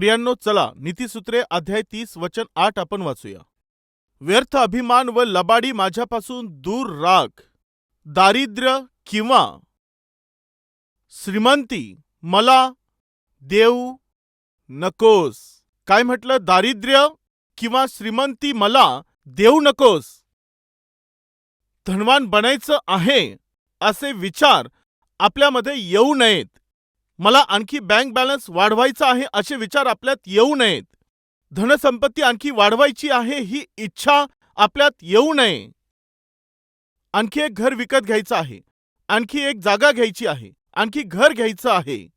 प्रियांनो चला नीतीसूत्रे अध्याय तीस वचन आठ आपण वाचूया. व्यर्थ अभिमान व लबाडी माझ्यापासून दूर राख दारिद्र्य किंवा श्रीमंती मला देऊ नकोस. काय म्हटलं? दारिद्र्य किंवा श्रीमंती मला देऊ नकोस. धनवान बनायचं आहे असे विचार आपल्यामध्ये येऊ नयेत. मला आणखी बँक बॅलन्स वाढवायचा आहे असे विचार आपल्यात येऊ नयेत. धनसंपत्ती आणखी वाढवायची आहे ही इच्छा आपल्यात येऊ नये. आणखी एक घर विकत घ्यायचं आहे. आणखी एक जागा घ्यायची आहे. आणखी घर घ्यायचं आहे.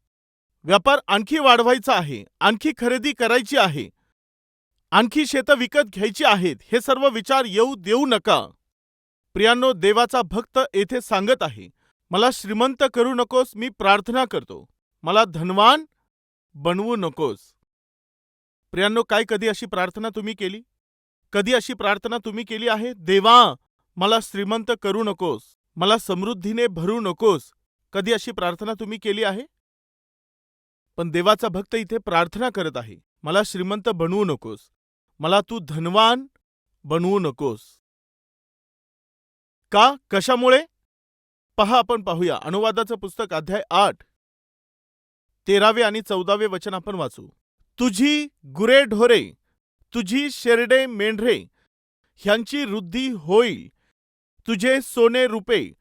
व्यापार आणखी वाढवायचा आहे. आणखी खरेदी करायची आहे. आणखी शेतं विकत घ्यायची आहेत. हे सर्व विचार येऊ देऊ नका. प्रियांनो देवाचा भक्त येथे सांगत आहे. मला श्रीमंत करू नकोस मी प्रार्थना करतो. मला धनवान बनवू नकोस. प्रियांनो काय कधी अशी प्रार्थना तुम्ही केली? कधी अशी प्रार्थना तुम्ही केली आहे? देवा मला श्रीमंत करू नकोस. मला समृद्धीने भरू नकोस. कधी अशी प्रार्थना तुम्ही केली आहे? पण देवाचा भक्त इथे प्रार्थना करत आहे. मला श्रीमंत बनवू नकोस. मला तू धनवान बनवू नकोस. का? कशामुळे? पहा आपण पाहूया. अनुवादाचं पुस्तक अध्याय आठ. तेरावे आणि चौदावे वचन आपण वाचू. तुझी गुरे ढोरे तुझी शेरडे मेंढरे ह्यांची वृद्धी होईल. तुझे सोने रुपे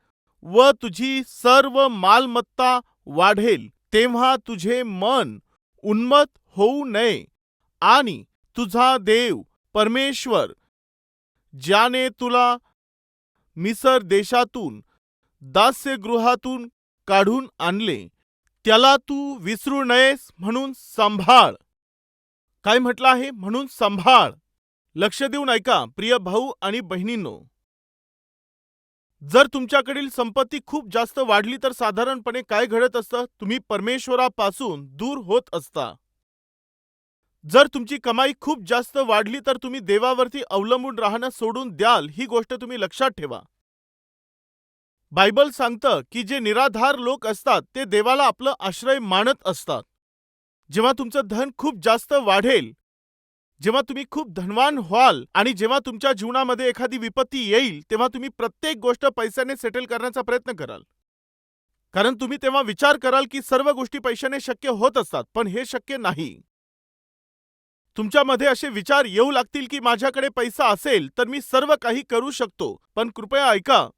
व तुझी सर्व मालमत्ता वाढेल. तेव्हा तुझे मन उन्मत होऊ नये आणि तुझा देव परमेश्वर ज्याने तुला मिसर देशातून दास्यगृहातून काढून आणले त्याला तू विसरू नयेस म्हणून सांभाळ. काय म्हटलं आहे? म्हणून सांभाळ. लक्ष देऊन ऐका प्रिय भाऊ आणि बहिणींनो. जर तुमच्याकडील संपत्ती खूप जास्त वाढली तर साधारणपणे काय घडत असतं? तुम्ही परमेश्वरापासून दूर होत असता. जर तुमची कमाई खूप जास्त वाढली तर तुम्ही देवावरती अवलंबून राहणं सोडून द्याल ही गोष्ट तुम्ही लक्षात ठेवा. बायबल सांगतं की जे निराधार लोक असतात ते देवाला आपलं आश्रय मानत असतात. जेव्हा तुमचं धन खूप जास्त वाढेल जेव्हा तुम्ही खूप धनवान व्हाल आणि जेव्हा तुमच्या जीवनामध्ये एखादी विपत्ती येईल तेव्हा तुम्ही प्रत्येक गोष्ट पैशाने सेटल करण्याचा प्रयत्न कराल. कारण तुम्ही तेव्हा विचार कराल की सर्व गोष्टी पैशाने शक्य होत असतात पण हे शक्य नाही. तुमच्यामध्ये असे विचार येऊ लागतील की माझ्याकडे पैसा असेल तर मी सर्व काही करू शकतो. पण कृपया ऐका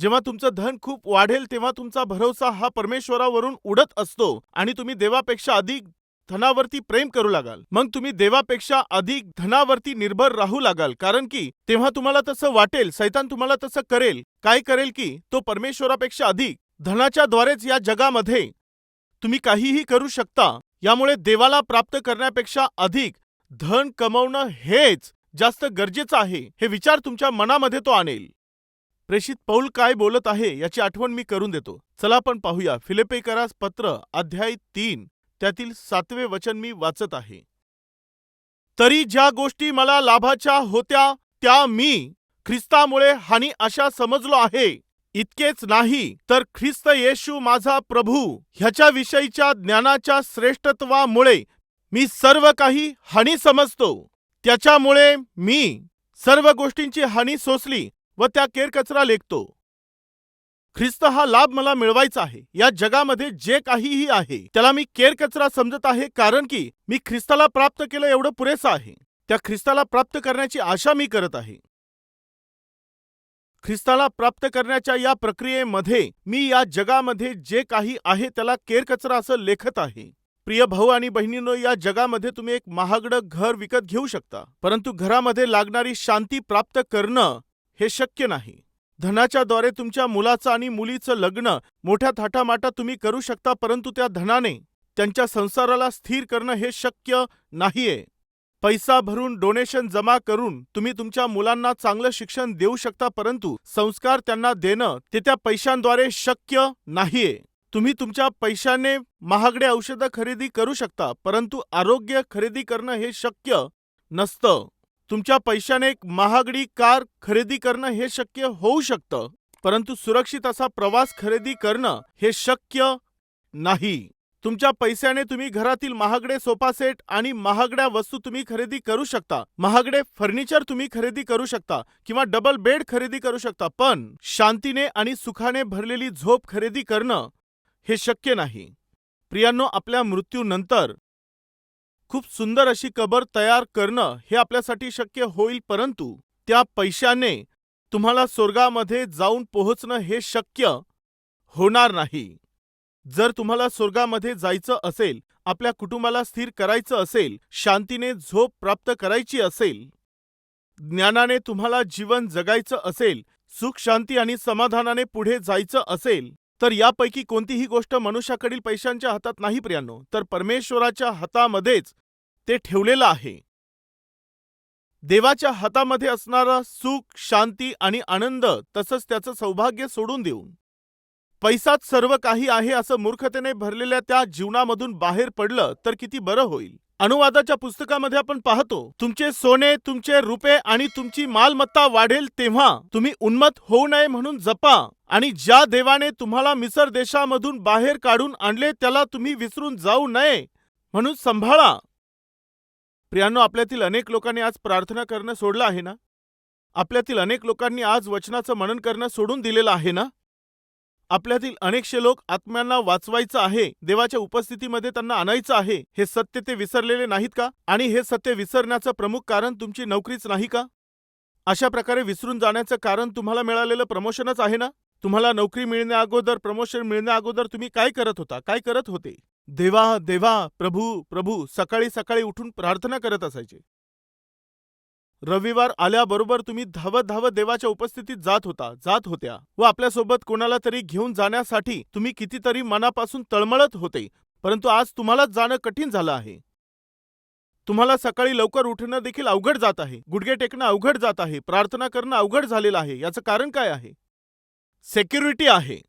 जेव्हा तुमचं धन खूप वाढेल तेव्हा तुमचा भरोसा हा परमेश्वरावरून उडत असतो आणि तुम्ही देवापेक्षा अधिक धनावरती प्रेम करू लागाल. मग तुम्ही देवापेक्षा अधिक धनावरती निर्भर राहू लागाल कारण की तेव्हा तुम्हाला तसं वाटेल सैतान तुम्हाला तसं करेल. काय करेल की तो परमेश्वरापेक्षा अधिक धनाच्या द्वारेच या जगामध्ये तुम्ही काहीही करू शकता. यामुळे देवाला प्राप्त करण्यापेक्षा अधिक धन कमवणं हेच जास्त गरजेचं आहे. हे विचार तुमच्या मनामध्ये तो आणेल. प्रेषित पौल काय बोलत आहे याची आठवण मी करून देतो. चला आपण पाहूया. फिलिपेकरास पत्र अध्याय तीन. त्यातील सातवे वचन मी वाचत आहे. तरी ज्या गोष्टी मला लाभाच्या होत्या त्या मी ख्रिस्तामुळे हानी अशा समजलो आहे. इतकेच नाही तर ख्रिस्त येशू माझा प्रभू. ह्याच्या विषयीच्या ज्ञानाच्या श्रेष्ठत्वामुळे मी सर्व काही हानी समजतो. त्याच्यामुळे मी सर्व गोष्टींची हानी सोसली. व त्या केरकचरा लेखतो ख्रिस्त हा लाभ मला मिळवायचा आहे. या जगामध्ये जे काहीही आहे त्याला मी केरकचरा समजत आहे कारण की मी ख्रिस्ताला प्राप्त केलं एवढं पुरेसं आहे. त्या ख्रिस्ताला प्राप्त करण्याची आशा मी करत आहे. ख्रिस्ताला प्राप्त करण्याच्या या प्रक्रियेमध्ये मी या जगामध्ये जे काही आहे त्याला केरकचरा असं लेखत आहे. प्रिय भाऊ आणि बहिणींनो या जगामध्ये तुम्ही एक महागडं घर विकत घेऊ शकता. परंतु घरामध्ये लागणारी शांती प्राप्त करणं हे शक्य नाही. धनाच्या द्वारे तुमच्या मुलाचं आणि मुलीचं लग्न मोठ्या थाटामाटात तुम्ही करू शकता परंतु त्या धनाने त्यांच्या संसाराला स्थिर करणं हे शक्य नाहीये. पैसा भरून डोनेशन जमा करून तुम्ही तुमच्या मुलांना चांगलं शिक्षण देऊ शकता परंतु संस्कार त्यांना देणं ते त्या पैशांद्वारे शक्य नाहीये. तुम्ही तुमच्या पैशाने महागडे औषधं खरेदी करू शकता परंतु आरोग्य खरेदी करणं हे शक्य नसतं. तुमच्या पैशाने एक महागडी कार खरेदी करणं हे शक्य होऊ शकतं परंतु सुरक्षित असा प्रवास खरेदी करणं हे शक्य नाही. तुमच्या पैशाने तुम्ही घरातील महागडे सोफा सेट आणि महागड्या वस्तू तुम्ही खरेदी करू शकता महागडे फर्निचर तुम्ही खरेदी करू शकता किंवा डबल बेड खरेदी करू शकता पण शांतीने आणि सुखाने भरलेली झोप खरेदी करणं हे शक्य नाही. प्रियांनो आपल्या मृत्यूनंतर खूप सुंदर अशी कबर तयार करणं हे आपल्यासाठी शक्य होईल परंतु त्या पैशाने तुम्हाला स्वर्गामध्ये जाऊन पोहोचणं हे शक्य होणार नाही. जर तुम्हाला स्वर्गामध्ये जायचं असेल आपल्या कुटुंबाला स्थिर करायचं असेल शांतीने झोप प्राप्त करायची असेल ज्ञानाने तुम्हाला जीवन जगायचं असेल सुख शांती आणि समाधानाने पुढे जायचं असेल तर यापैकी कोणतीही गोष्ट मनुष्याकडील पैशांच्या हातात नाही प्रियांनो. तर परमेश्वराच्या हातामध्येच ते ठेवलेलं आहे. देवाच्या हातामध्ये असणारा सुख शांती आणि आनंद तसंच त्याचं सौभाग्य सोडून देऊन. पैसाच सर्व काही आहे असं मूर्खतेने भरलेल्या त्या जीवनामधून बाहेर पडलं तर किती बरं होईल. अनुवादाच्या पुस्तकामध्ये आपण पाहतो तुमचे सोने तुमचे रुपे आणि तुमची मालमत्ता वाढेल तेव्हा तुम्ही उन्मत होऊ नये म्हणून जपा आणि ज्या देवाने तुम्हाला मिसर देशामधून बाहेर काढून आणले त्याला तुम्ही विसरून जाऊ नये म्हणून सांभाळा. प्रियांनो आपल्यातील अनेक लोकांनी आज प्रार्थना करणं सोडलं आहे ना? आपल्यातील अनेक लोकांनी आज वचनाचं मनन करणं सोडून दिलेलं आहे ना? आपल्यातील अनेकशे लोक आत्म्यांना वाचवायचं आहे देवाच्या उपस्थितीमध्ये त्यांना आणायचं आहे हे सत्य ते विसरलेले नाहीत का? आणि हे सत्य विसरण्याचं प्रमुख कारण तुमची नोकरीच नाही का? अशा प्रकारे विसरून जाण्याचं कारण तुम्हाला मिळालेलं प्रमोशनच आहे ना? तुम्हाला नोकरी मिळण्या अगोदर प्रमोशन मिळण्या अगोदर तुम्ही काय करत होता? काय करत होते? देवा देवा प्रभू प्रभू सकाळी सकाळी उठून प्रार्थना करत असायचे. रविवार आल्याबरोबर तुम्ही धावत धावत देवाच्या उपस्थितीत जात होता जात होत्या व आपल्यासोबत कोणाला तरी घेऊन जाण्यासाठी तुम्ही कितीतरी मनापासून तळमळत होते परंतु आज तुम्हालाच जाणं कठीण झालं आहे. तुम्हाला सकाळी लवकर उठणं देखील अवघड जात आहे गुडघे टेकणं अवघड जात आहे प्रार्थना करणं अवघड झालेलं आहे याचं कारण काय आहे? सेक्युरिटी आहे.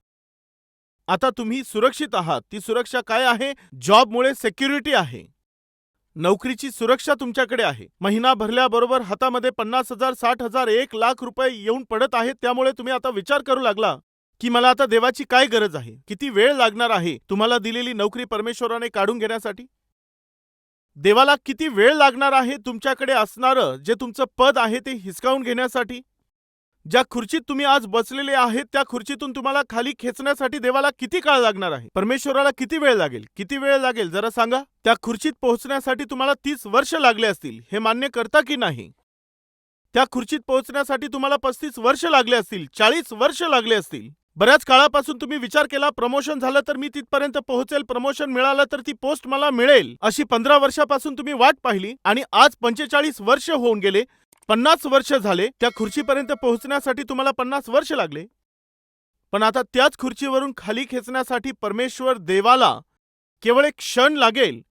आता तुम्ही सुरक्षित आहात ती सुरक्षा काय आहे? जॉबमुळे सेक्युरिटी आहे. नोकरीची सुरक्षा तुमच्याकडे आहे. महिना भरल्याबरोबर हातामध्ये पन्नास हजार साठ हजार एक लाख रुपये येऊन पडत आहेत त्यामुळे तुम्ही आता विचार करू लागला की मला आता देवाची काय गरज आहे? किती वेळ लागणार आहे तुम्हाला दिलेली नोकरी परमेश्वराने काढून घेण्यासाठी? देवाला किती वेळ लागणार आहे तुमच्याकडे असणारं जे तुमचं पद आहे ते हिसकावून घेण्यासाठी? ज्या खुर्चीत तुम्ही आज बसलेले आहेत त्या खुर्चीतून तुम्हाला खाली खेचण्यासाठी देवाला किती काळ लागणार आहे? परमेश्वराला किती वेळ लागेल? किती वेळ लागेल? जरा सांगा. त्या खुर्चीत पोहोचण्यासाठी तुम्हाला तीस वर्ष लागले असतील. हे मान्य करता की नाही? त्या खुर्चीत पोहोचण्यासाठी तुम्हाला पस्तीस वर्ष लागले असतील. चाळीस वर्ष लागले असतील. बऱ्याच काळापासून तुम्ही विचार केला प्रमोशन झालं तर मी तिथपर्यंत पोहोचेल प्रमोशन मिळालं तर ती पोस्ट मला मिळेल. अशी पंधरा वर्षापासून तुम्ही वाट पाहिली आणि आज पंचेचाळीस वर्ष होऊन गेले. पन्नास वर्ष झाले त्या खुर्चीपर्यंत पोहोचण्यासाठी तुम्हाला पन्नास वर्ष लागले. पण आता त्याच खुर्चीवरून खाली खेचण्यासाठी परमेश्वर देवाला केवळ एक क्षण लागेल.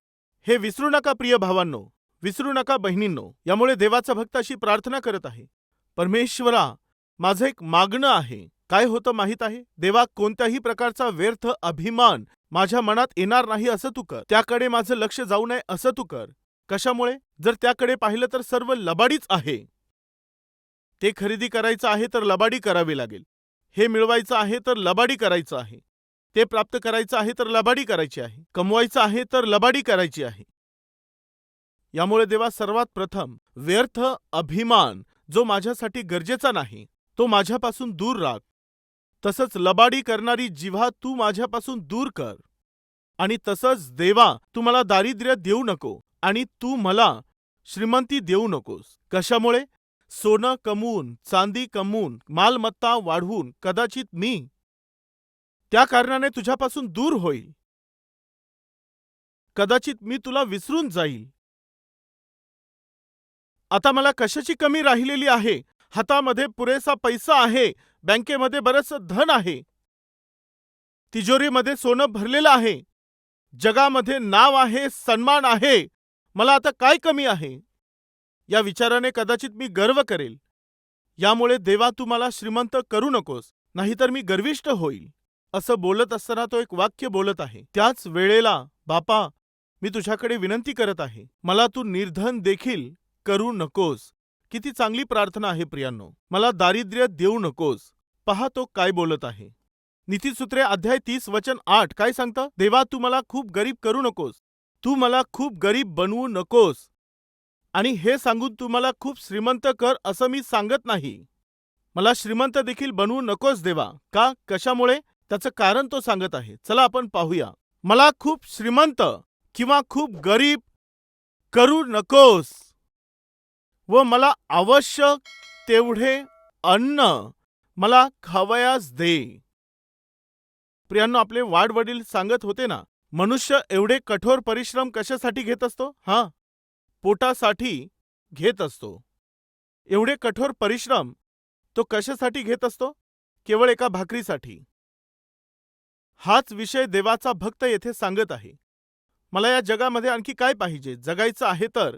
हे विसरू नका प्रिय भावांनो. विसरू नका बहिणींनो. यामुळे देवाचा भक्त अशी प्रार्थना करत आहे. परमेश्वरा माझं एक मागणं आहे. काय होतं माहीत आहे? देवा कोणत्याही प्रकारचा व्यर्थ अभिमान माझ्या मनात येणार नाही असं तू कर. त्याकडे माझं लक्ष जाऊ नये असं तू कर. कशामुळे? जर त्याकडे पाहिलं तर सर्व लबाडीच आहे. ते खरेदी करायचं आहे तर लबाडी करावी लागेल. हे मिळवायचं आहे तर लबाडी करायचं आहे. ते प्राप्त करायचं आहे तर लबाडी करायची आहे. कमवायचं आहे तर लबाडी करायची आहे. यामुळे देवा सर्वात प्रथम व्यर्थ अभिमान जो माझ्यासाठी गरजेचा नाही तो माझ्यापासून दूर राख. तसंच लबाडी करणारी जिव्हा तू माझ्यापासून दूर कर. आणि तसंच देवा तू मला दारिद्र्य देऊ नको. आणि तू मला श्रीमंती देऊ नकोस. कशामुळे? सोनं कमवून चांदी कमवून मालमत्ता वाढवून कदाचित मी त्या कारणाने तुझ्यापासून दूर होईल. कदाचित मी तुला विसरून जाईल. आता मला कशाची कमी राहिलेली आहे? हातामध्ये पुरेसा पैसा आहे? बँकेमध्ये बरंचसं धन आहे? तिजोरीमध्ये सोनं भरलेलं आहे? जगामध्ये नाव आहे सन्मान आहे? मला आता काय कमी आहे? या विचाराने कदाचित मी गर्व करेल. यामुळे देवा तू मला श्रीमंत करू नकोस नाहीतर मी गर्विष्ट होईल. असं बोलत असताना तो एक वाक्य बोलत आहे. त्याच वेळेला बापा मी तुझ्याकडे विनंती करत आहे. मला तू निर्धन देखील करू नकोस. किती चांगली प्रार्थना आहे प्रियांनो. मला दारिद्र्य देऊ नकोस. पहा तो काय बोलत आहे. नीतीसूत्रे अध्याय तीस वचन आठ काय सांगतं? देवा तू मला खूप गरीब करू नकोस. तू मला खूप गरीब बनवू नकोस. आणि हे सांगून तू मला खूप श्रीमंत कर असं मी सांगत नाही. मला श्रीमंत देखील बनवू नकोस देवा. का? कशामुळे? त्याचं कारण तो सांगत आहे. चला आपण पाहूया. मला खूप श्रीमंत किंवा खूप गरीब करू नकोस. व मला आवश्यक तेवढे अन्न मला खावयास दे. प्रियांनो आपले वाडवडील सांगत होते ना मनुष्य एवढे कठोर परिश्रम कशासाठी घेत असतो? हा. पोटासाठी घेत असतो. एवढे कठोर परिश्रम तो कशासाठी घेत असतो? केवळ एका भाकरीसाठी. हाच विषय देवाचा भक्त येथे सांगत आहे. मला या जगामध्ये आणखी काय पाहिजे? जगायचं आहे तर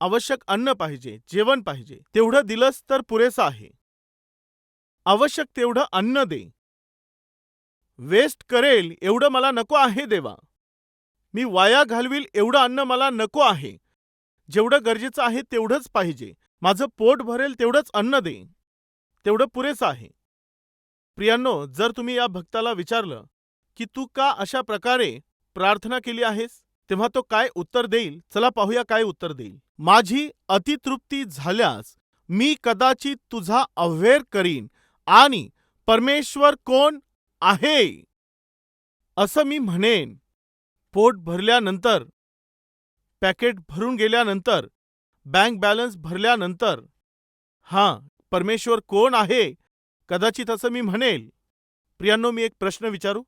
आवश्यक अन्न पाहिजे जेवण पाहिजे. तेवढं दिलंस तर पुरेसं आहे. आवश्यक तेवढं अन्न दे. वेस्ट करेल एवढं मला नको आहे देवा. मी वाया घालवील एवढं अन्न मला नको आहे. जेवढं गरजेचं आहे तेवढंच पाहिजे. माझं पोट भरेल तेवढंच अन्न दे. तेवढं पुरेसं आहे. प्रियांनो जर तुम्ही या भक्ताला विचारलं की तू का अशा प्रकारे प्रार्थना केली आहेस? तेव्हा तो काय उत्तर देईल? चला पाहूया काय उत्तर देईल. माझी अतितृप्ती झाल्यास मी कदाचित तुझा अव्हेर करीन आणि परमेश्वर कोण आहे. असं मी म्हणेन. पोट भरल्यानंतर पॅकेट भरून गेल्यानंतर बँक बॅलन्स भरल्यानंतर हां परमेश्वर कोण आहे? कदाचित असं मी म्हणेल. प्रियांनो मी एक प्रश्न विचारू?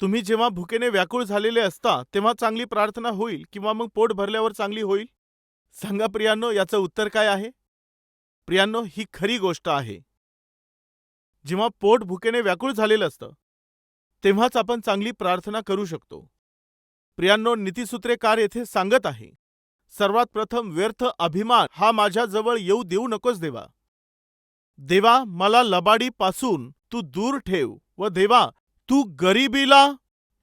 तुम्ही जेव्हा भुकेने व्याकुळ झालेले असता तेव्हा चांगली प्रार्थना होईल किंवा मग पोट भरल्यावर चांगली होईल? सांगा प्रियांनो याचं उत्तर काय आहे? प्रियांनो ही खरी गोष्ट आहे. जेव्हा पोट भुकेने व्याकुळ झालेलं असतं तेव्हाच आपण चांगली प्रार्थना करू शकतो. प्रियांनो नीतीसूत्रेकार येथे सांगत आहे सर्वात प्रथम व्यर्थ अभिमान हा माझ्याजवळ येऊ देऊ नकोस देवा. देवा मला लबाडीपासून तू दूर ठेव व देवा तू गरिबीला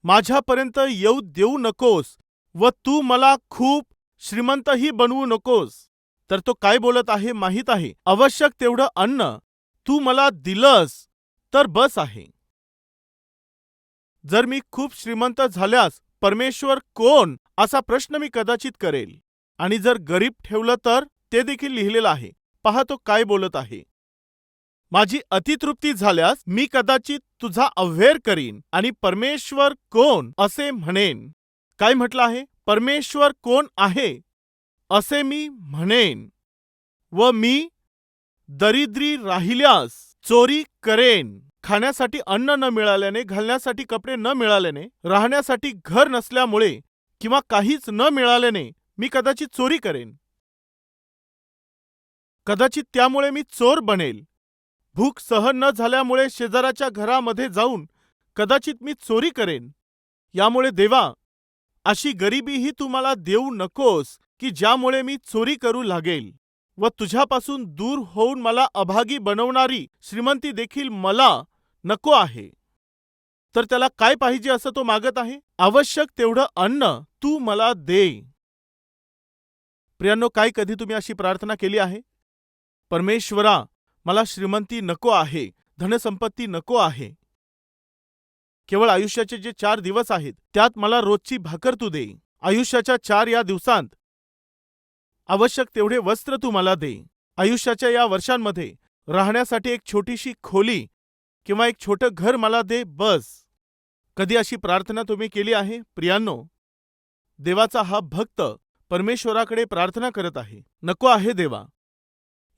माझ्यापर्यंत येऊ देऊ नकोस व तू मला खूप श्रीमंतही बनवू नकोस. तर तो काय बोलत आहे माहीत आहे? आवश्यक तेवढं अन्न तू मला दिलंस तर बस आहे. जर मी खूप श्रीमंत झाल्यास परमेश्वर कोण असा प्रश्न मी कदाचित करेल. आणि जर गरीब ठेवलं तर ते देखील लिहिलेलं आहे. पहा तो काय बोलत आहे. माझी अतितृप्ती झाल्यास मी कदाचित तुझा अव्हेर करीन आणि परमेश्वर कोण असे म्हणेन. काय म्हटलं आहे? परमेश्वर कोण आहे? असे मी म्हणेन. व मी दरिद्री राहिल्यास चोरी करेन. खाण्यासाठी अन्न न मिळाल्याने घालण्यासाठी कपडे न मिळाल्याने राहण्यासाठी घर नसल्यामुळे किंवा काहीच न मिळाल्याने मी कदाचित चोरी करेन. कदाचित त्यामुळे मी चोर बनेल. भूक सहन न झाल्यामुळे शेजाराच्या घरामध्ये जाऊन कदाचित मी चोरी करेन. यामुळे देवा अशी गरिबीही तू मला देऊ नकोस की ज्यामुळे मी चोरी करू लागेल. व तुझ्यापासून दूर होऊन मला अभागी बनवणारी श्रीमंती देखील मला नको आहे. तर त्याला काय पाहिजे असं तो मागत आहे? आवश्यक तेवढं अन्न तू मला दे. प्रियांनो काय कधी तुम्ही अशी प्रार्थना केली आहे? परमेश्वरा मला श्रीमंती नको आहे धनसंपत्ती नको आहे. केवळ आयुष्याचे जे चार दिवस आहेत त्यात मला रोजची भाकर तू दे. आयुष्याच्या चार या दिवसांत आवश्यक तेवढे वस्त्र तू मला दे. आयुष्याच्या या वर्षांमध्ये राहण्यासाठी एक छोटीशी खोली किंवा एक छोटं घर मला दे बस. कधी अशी प्रार्थना तुम्ही केली आहे? प्रियांनो देवाचा हा भक्त परमेश्वराकडे प्रार्थना करत आहे. नको आहे देवा.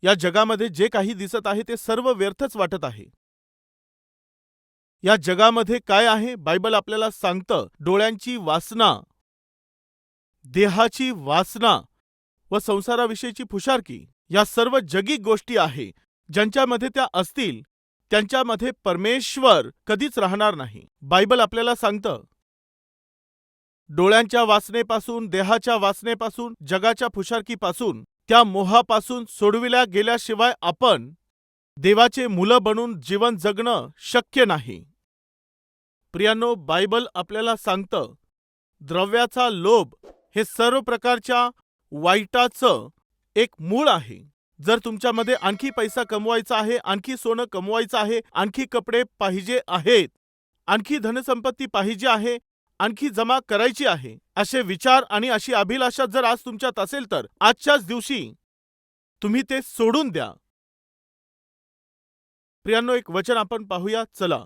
या जगामध्ये जे काही दिसत आहे ते सर्व व्यर्थच वाटत आहे. या जगामध्ये काय आहे? बायबल आपल्याला सांगतं डोळ्यांची वासना देहाची वासना. व संसाराविषयीची फुशारकी या सर्व जगी गोष्टी आहे ज्यांच्यामध्ये त्या असतील त्यांच्यामध्ये परमेश्वर कधीच राहणार नाही. बायबल आपल्याला सांगतं डोळ्यांच्या वासनेपासून देहाच्या वासनेपासून जगाच्या फुशारकीपासून त्या मोहापासून सोडविल्या गेल्याशिवाय आपण देवाचे मुलं बनून जीवन जगणं शक्य नाही. प्रियांनो बायबल आपल्याला सांगतं द्रव्याचा लोभ हे सर्व प्रकारच्या वाईटाचं एक मूळ आहे. जर तुमच्यामध्ये आणखी पैसा कमवायचा आहे आणखी सोनं कमवायचं आहे आणखी कपडे पाहिजे आहेत आणखी धनसंपत्ती पाहिजे आहे आणखी जमा करायची आहे असे विचार आणि अशी अभिलाषा जर आज तुमच्यात असेल तर आजच्याच दिवशी तुम्ही ते सोडून द्या. प्रियांनो एक वचन आपण पाहूया. चला.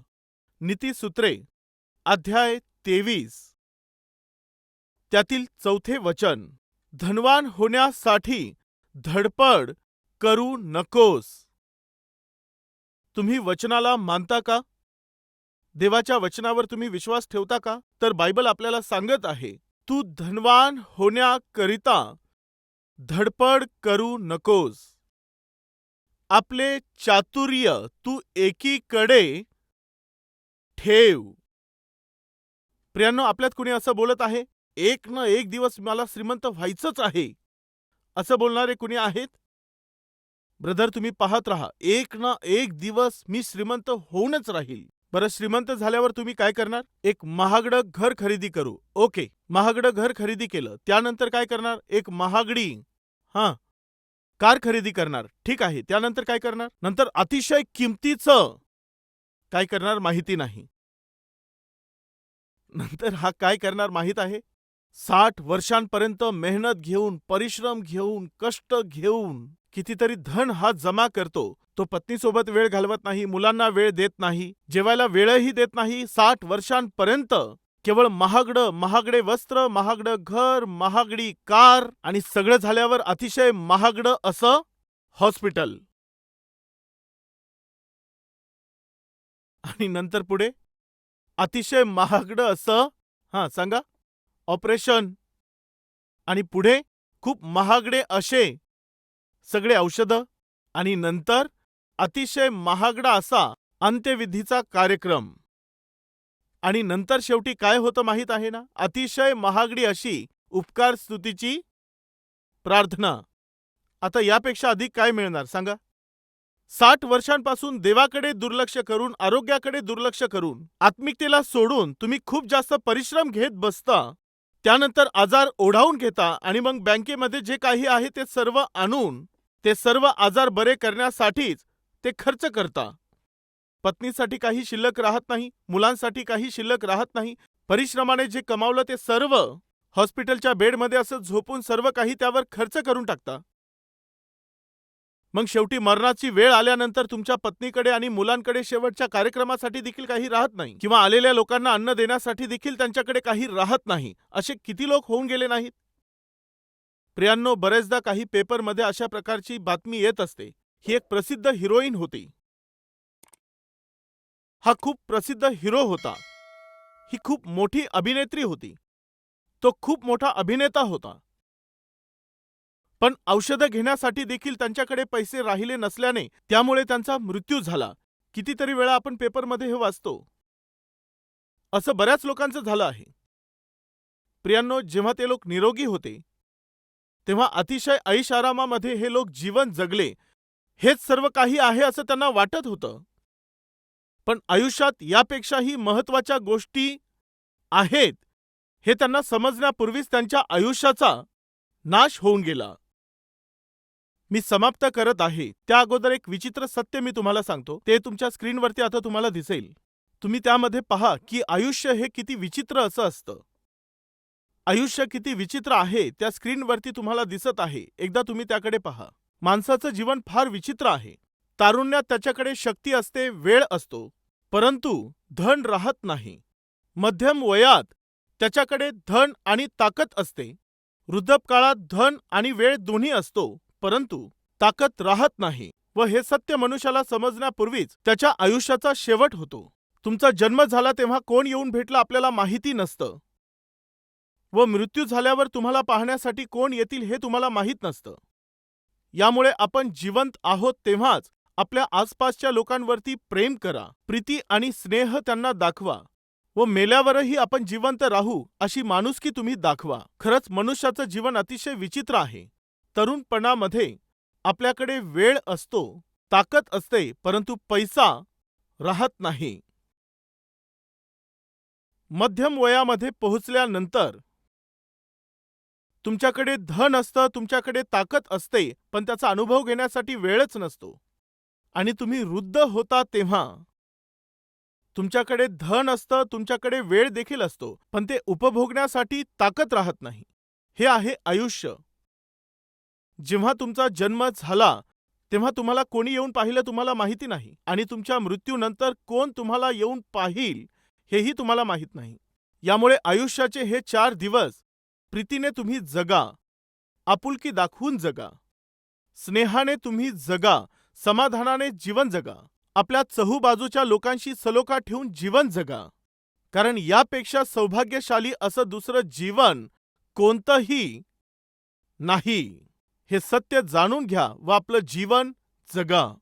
नीतीसूत्रे अध्याय तेवीस. त्यातील चौथे वचन. धनवान होण्यासाठी धडपड करू नकोस. तुम्ही वचनाला मानता का? देवाच्या वचनावर तुम्ही विश्वास ठेवता का? तर बायबल आपल्याला सांगत आहे तू धनवान होण्याकरिता धडपड करू नकोस. आपले चातुर्य तू एकीकडे ठेव. प्रियांनो आपल्यात कुणी असं बोलत आहे? एक न एक दिवस मला श्रीमंत व्हायचंच आहे. असं बोलणारे कुणी आहेत? ब्रदर तुम्ही पाहत राहा. एक ना एक दिवस मी श्रीमंत होऊनच राहील. बरं श्रीमंत झाल्यावर तुम्ही काय करणार? एक महागडं घर खरेदी करू. ओके. महागडं घर खरेदी केलं. त्यानंतर काय करणार? एक महागडी. हां. कार खरेदी करणार. ठीक आहे. त्यानंतर काय करणार? नंतर अतिशय किमतीचं काय करणार माहिती नाही. नंतर हा काय करणार माहीत आहे? साठ वर्षांपर्यंत मेहनत घेऊन परिश्रम घेऊन कष्ट घेऊन कितीतरी धन हा जमा करतो तो पत्नीसोबत वेळ घालवत नाही मुलांना वेळ देत नाही जेवायला वेळही देत नाही साठ वर्षांपर्यंत केवळ महागडं महागडे वस्त्र महागडं घर महागडी कार आणि सगळं झाल्यावर अतिशय महागडं असं हॉस्पिटल. आणि नंतर पुढे? अतिशय महागडं असं हां सांगा. ऑपरेशन. आणि पुढे खूप महागडे असे. सगळे औषधं. आणि नंतर अतिशय महागडा असा अंत्यविधीचा कार्यक्रम. आणि नंतर शेवटी काय होतं माहीत आहे ना? अतिशय महागडी अशी उपकार स्तुतीची प्रार्थना. आता यापेक्षा अधिक काय मिळणार सांगा? साठ वर्षांपासून देवाकडे दुर्लक्ष करून आरोग्याकडे दुर्लक्ष करून आत्मिकतेला सोडून तुम्ही खूप जास्त परिश्रम घेत बसता. त्यानंतर आजार ओढावून घेता आणि मग बँकेमध्ये जे काही आहे ते सर्व आणून ते सर्व आजार बरे करण्यासाठीच ते खर्च करता. पत्नीसाठी काही शिल्लक राहत नाही मुलांसाठी काही शिल्लक राहत नाही परिश्रमाने जे कमावलं ते सर्व हॉस्पिटलच्या बेडमध्ये असं झोपून सर्व काही त्यावर खर्च करून टाकता. मग शेवटी मरणाची वेळ आल्यानंतर तुमच्या पत्नीकडे आणि मुलांकडे शेवटच्या कार्यक्रमासाठी देखील काही राहत नाही? किंवा आलेल्या लोकांना अन्न देण्यासाठी देखील त्यांच्याकडे काही राहत नाही? असे किती लोक होऊन गेले नाहीत? प्रियांनो बरेचदा काही पेपरमध्ये अशा प्रकारची बातमी येत असते. ही एक प्रसिद्ध हिरोईन होती. हा खूप प्रसिद्ध हिरो होता. ही खूप मोठी अभिनेत्री होती. तो खूप मोठा अभिनेता होता. पण औषधं घेण्यासाठी देखील त्यांच्याकडे पैसे राहिले नसल्याने त्यामुळे त्यांचा मृत्यू झाला. कितीतरी वेळा आपण पेपरमध्ये हे वाचतो. असं बऱ्याच लोकांचं झालं आहे. प्रियांनो जेव्हा ते लोक निरोगी होते तेव्हा अतिशय ऐशारामामध्ये हे लोक जीवन जगले. हेच सर्व काही आहे असं त्यांना वाटत होतं. पण आयुष्यात यापेक्षाही महत्त्वाच्या गोष्टी आहेत हे त्यांना समजण्यापूर्वीच त्यांच्या आयुष्याचा नाश होऊन गेला. मी समाप्त करत आहे. त्या अगोदर एक विचित्र सत्य मी तुम्हाला सांगतो. ते तुमच्या स्क्रीनवरती आता तुम्हाला दिसेल. तुम्ही त्यामध्ये पहा की आयुष्य हे किती विचित्र असं असतं. आयुष्य किती विचित्र आहे त्या स्क्रीनवरती तुम्हाला दिसत आहे. एकदा तुम्ही त्याकडे पहा. माणसाचं जीवन फार विचित्र आहे. तारुण्यात त्याच्याकडे शक्ती असते वेळ असतो. परंतु धन राहत नाही. मध्यम वयात त्याच्याकडे धन आणि ताकद असते. वृद्धपकाळात धन आणि वेळ दोन्ही असतो. परंतु ताकद राहत नाही व हे सत्य मनुष्याला समजण्यापूर्वीच त्याच्या आयुष्याचा शेवट होतो. तुमचा जन्म झाला तेव्हा कोण येऊन भेटला आपल्याला माहिती नसतं. व मृत्यू झाल्यावर तुम्हाला पाहण्यासाठी कोण येतील हे तुम्हाला माहीत नसतं. यामुळे आपण जिवंत आहोत तेव्हाच आपल्या आसपासच्या लोकांवरती प्रेम करा प्रीती आणि स्नेह त्यांना दाखवा व मेल्यावरही आपण जिवंत राहू अशी माणुसकी तुम्ही दाखवा. खरंच मनुष्याचं जीवन अतिशय विचित्र आहे. तरुणपणामध्ये आपल्याकडे वेळ असतो ताकद असते परंतु पैसा राहत नाही. मध्यम वयामध्ये पोहोचल्यानंतर तुमच्याकडे धन असतं तुमच्याकडे ताकद असते पण त्याचा अनुभव घेण्यासाठी वेळच नसतो. आणि तुम्ही वृद्ध होता तेव्हा तुमच्याकडे धन असतं तुमच्याकडे वेळ देखील असतो पण ते उपभोगण्यासाठी ताकद राहत नाही. हे आहे आयुष्य. जेव्हा तुमचा जन्म झाला तेव्हा तुम्हाला कोणी येऊन पाहिलं तुम्हाला माहिती नाही? आणि तुमच्या मृत्यूनंतर कोण तुम्हाला येऊन पाहिल हेही तुम्हाला माहीत नाही. यामुळे आयुष्याचे हे चार दिवस प्रीतीने तुम्ही जगा आपुलकी दाखवून जगा स्नेहाने तुम्ही जगा समाधानाने जीवन जगा आपल्या चहूबाजूच्या लोकांशी सलोखा ठेवून जीवन जगा. कारण यापेक्षा सौभाग्यशाली असं दुसरं जीवन कोणतंही नाही. हे सत्य जाणून घ्या व आपलं जीवन जगा.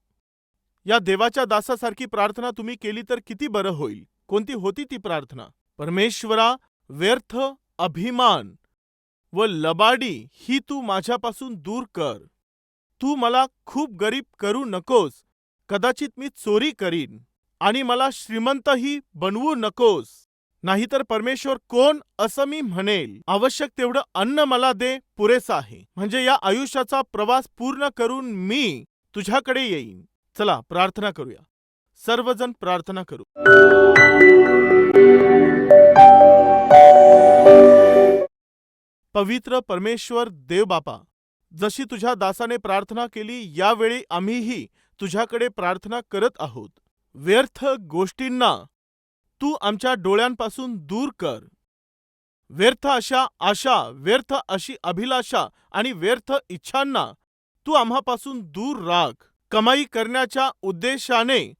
या देवाच्या दासासारखी प्रार्थना तुम्ही केली तर किती बरं होईल? कोणती होती ती प्रार्थना? परमेश्वरा व्यर्थ अभिमान व लबाडी ही तू माझ्यापासून दूर कर. तू मला खूप गरीब करू नकोस. कदाचित मी चोरी करीन आणि मला श्रीमंतही बनवू नकोस. नाहीतर परमेश्वर कोण असं मी म्हणेल? आवश्यक तेवढं अन्न मला दे पुरेसं आहे. म्हणजे या आयुष्याचा प्रवास पूर्ण करून मी तुझ्याकडे येईन. चला प्रार्थना करूया. सर्वजण प्रार्थना करू. पवित्र परमेश्वर देव बापा जशी तुझ्या दासाने प्रार्थना केली यावेळी आम्हीही तुझ्याकडे प्रार्थना करत आहोत. व्यर्थ गोष्टींना तू आमच्या डोळ्यांपासून दूर कर. व्यर्थ अशा आशा व्यर्थ अशी अभिलाषा आणि व्यर्थ इच्छांना तू आम्हापासून दूर राख. कमाई करण्याच्या उद्देशाने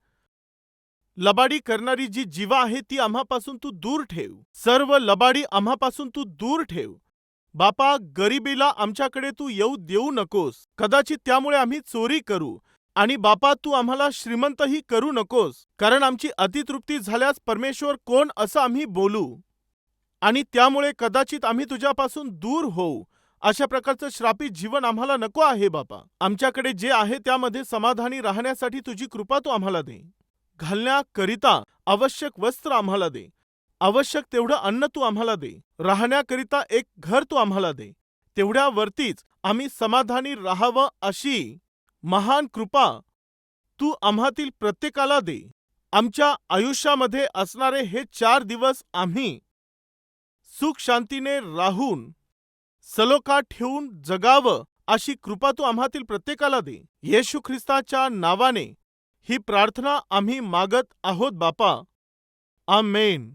लबाडी करणारी जी जीवा आहे ती आम्हापासून तू दूर ठेव. सर्व लबाडी आम्हापासून तू दूर ठेव. बापा गरिबीला आमच्याकडे तू येऊ देऊ नकोस. कदाचित त्यामुळे आम्ही चोरी करू. आणि बापा तू आम्हाला श्रीमंतही करू नकोस कारण आमची अतितृप्ती झाल्यास परमेश्वर कोण असं आम्ही बोलू? आणि त्यामुळे कदाचित आम्ही तुझ्यापासून दूर होऊ. अशा प्रकारचं श्रापित जीवन आम्हाला नको आहे बापा. आमच्याकडे जे आहे त्यामध्ये समाधानी राहण्यासाठी तुझी कृपा तू आम्हाला दे. घालण्याकरिता आवश्यक वस्त्र आम्हाला दे. आवश्यक तेवढं अन्न तू आम्हाला दे. राहण्याकरिता एक घर तू आम्हाला दे. तेवढ्यावरतीच आम्ही समाधानी राहावं अशी महान कृपा तू आम्हातील प्रत्येकाला दे. आमच्या आयुष्यामध्ये असणारे हे चार दिवस आम्ही सुख शांतीने राहून सलोखा ठेवून जगावं अशी कृपा तू आम्हातील प्रत्येकाला दे. येशू ख्रिस्ताच्या नावाने ही प्रार्थना आम्ही मागत आहोत बापा. आमेन.